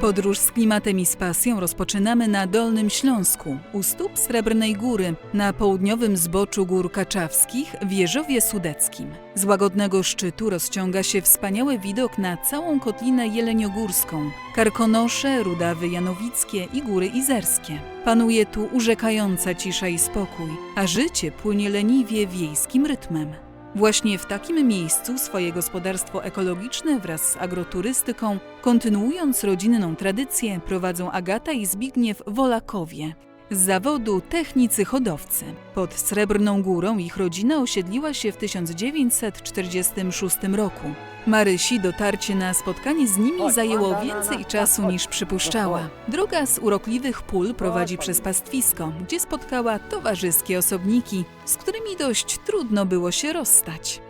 Podróż z klimatem i z pasją rozpoczynamy na Dolnym Śląsku, u stóp Srebrnej Góry, na południowym zboczu Gór Kaczawskich w Jeżowie Sudeckim. Z łagodnego szczytu rozciąga się wspaniały widok na całą Kotlinę Jeleniogórską, Karkonosze, Rudawy Janowickie i Góry Izerskie. Panuje tu urzekająca cisza i spokój, a życie płynie leniwie wiejskim rytmem. Właśnie w takim miejscu swoje gospodarstwo ekologiczne wraz z agroturystyką, kontynuując rodzinną tradycję, prowadzą Agata i Zbigniew Wolakowie. Z zawodu technicy hodowcy. Pod Srebrną Górą ich rodzina osiedliła się w 1946 roku. Marysi dotarcie na spotkanie z nimi zajęło więcej czasu niż przypuszczała. Droga z urokliwych pól prowadzi przez pastwisko, gdzie spotkała towarzyskie osobniki, z którymi dość trudno było się rozstać.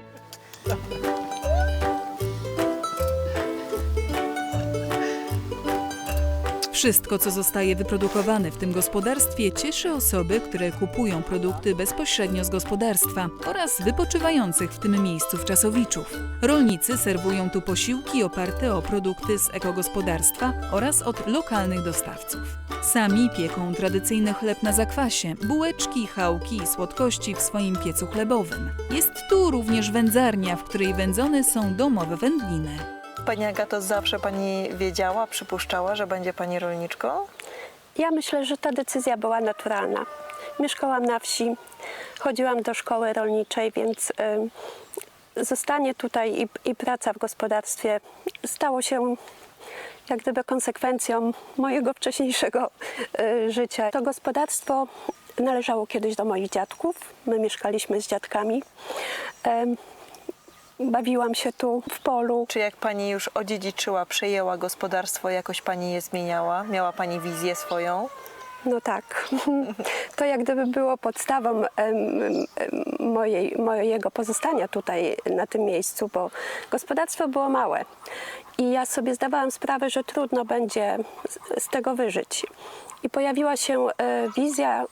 Wszystko, co zostaje wyprodukowane w tym gospodarstwie, cieszy osoby, które kupują produkty bezpośrednio z gospodarstwa oraz wypoczywających w tym miejscu wczasowiczów. Rolnicy serwują tu posiłki oparte o produkty z ekogospodarstwa oraz od lokalnych dostawców. Sami pieką tradycyjny chleb na zakwasie, bułeczki, chałki i słodkości w swoim piecu chlebowym. Jest tu również wędzarnia, w której wędzone są domowe wędliny. Pani Agato, zawsze Pani wiedziała, przypuszczała, że będzie Pani rolniczką? Ja myślę, że ta decyzja była naturalna. Mieszkałam na wsi, chodziłam do szkoły rolniczej, więc y, zostanie tutaj i, i praca w gospodarstwie stało się jak gdyby konsekwencją mojego wcześniejszego y, życia. To gospodarstwo należało kiedyś do moich dziadków. My mieszkaliśmy z dziadkami. Em, Bawiłam się tu w polu. Czy jak Pani już odziedziczyła, przejęła gospodarstwo, jakoś Pani je zmieniała? Miała Pani wizję swoją? No tak. To jak gdyby było podstawą mojej, mojego pozostania tutaj na tym miejscu, bo gospodarstwo było małe i ja sobie zdawałam sprawę, że trudno będzie z, tego wyżyć. I pojawiła się e, wizja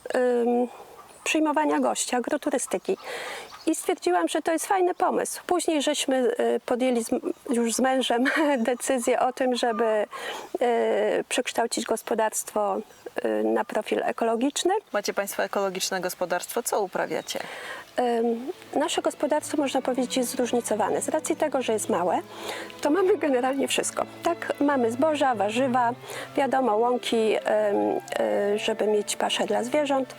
przyjmowania gości, agroturystyki. I stwierdziłam, że to jest fajny pomysł. Później żeśmy e, podjęli już z mężem decyzję o tym, żeby e, przekształcić gospodarstwo e, na profil ekologiczny. Macie Państwo ekologiczne gospodarstwo, co uprawiacie? Nasze gospodarstwo, można powiedzieć, jest zróżnicowane. Z racji tego, że jest małe, to mamy generalnie wszystko. Tak, mamy zboża, warzywa, wiadomo, łąki, y, żeby mieć paszę dla zwierząt,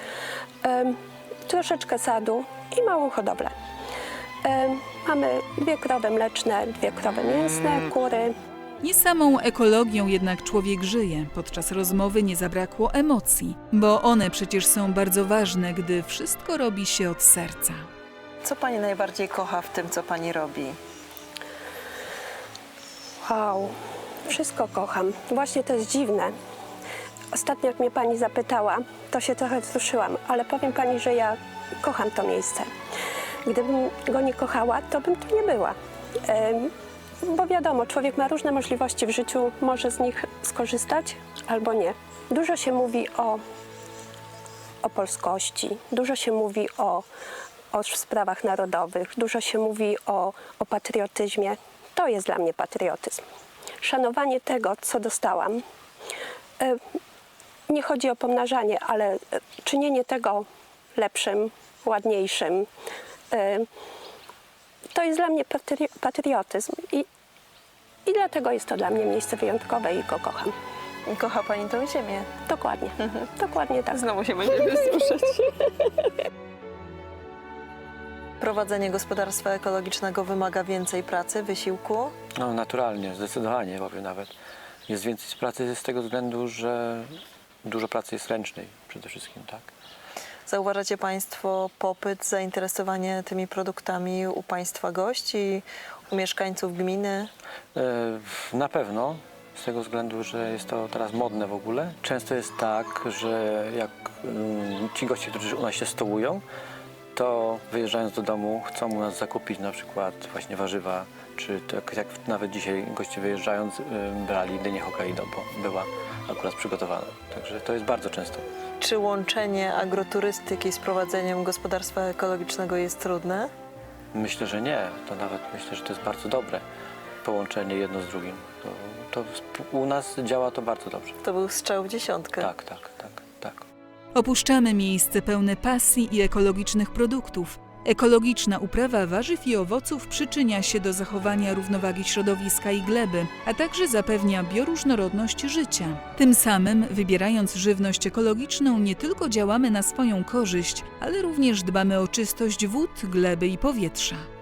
troszeczkę sadu i małą hodowlę. Ym, Mamy dwie krowy mleczne, dwie krowy mięsne, kury, Nie samą ekologią jednak człowiek żyje. Podczas rozmowy nie zabrakło emocji, bo one przecież są bardzo ważne, gdy wszystko robi się od serca. Co Pani najbardziej kocha w tym, co Pani robi? Wow, wszystko kocham. Właśnie to jest dziwne. Ostatnio jak mnie pani zapytała, to się trochę wzruszyłam, ale powiem pani, że ja kocham to miejsce. Gdybym go nie kochała, to bym tu nie była. Bo wiadomo, człowiek ma różne możliwości w życiu, może z nich skorzystać albo nie. Dużo się mówi o, o polskości, dużo się mówi o, o sprawach narodowych, dużo się mówi o, o patriotyzmie. To jest dla mnie patriotyzm. Szanowanie tego, co dostałam. Nie chodzi o pomnażanie, ale e, czynienie tego lepszym, ładniejszym. E, To jest dla mnie patri- patriotyzm i, i dlatego jest to dla mnie miejsce wyjątkowe i go kocham. I Kocha Pani tą ziemię? Dokładnie, dokładnie tak. Znowu się będziemy słyszeć. Prowadzenie gospodarstwa ekologicznego wymaga więcej pracy, wysiłku. No naturalnie, zdecydowanie powiem nawet. Jest więcej pracy z tego względu, że dużo pracy jest ręcznej przede wszystkim, tak? Zauważacie Państwo popyt, zainteresowanie tymi produktami u Państwa gości, u mieszkańców gminy? E, Na pewno, z tego względu, że jest to teraz modne w ogóle. Często jest tak, że jak mm, ci goście, którzy u nas się stołują, to wyjeżdżając do domu chcą u nas zakupić na przykład właśnie warzywa, czy tak jak nawet dzisiaj goście wyjeżdżając brali dynię Hokkaido, bo była akurat przygotowana. Także to jest bardzo często. Czy łączenie agroturystyki z prowadzeniem gospodarstwa ekologicznego jest trudne? Myślę, że nie. To nawet myślę, że to jest bardzo dobre. połączenie jedno z drugim. To, to u nas działa to bardzo dobrze. To był strzał w dziesiątkę. Tak, tak. Opuszczamy miejsce pełne pasji i ekologicznych produktów. Ekologiczna uprawa warzyw i owoców przyczynia się do zachowania równowagi środowiska i gleby, a także zapewnia bioróżnorodność życia. Tym samym, wybierając żywność ekologiczną, nie tylko działamy na swoją korzyść, ale również dbamy o czystość wód, gleby i powietrza.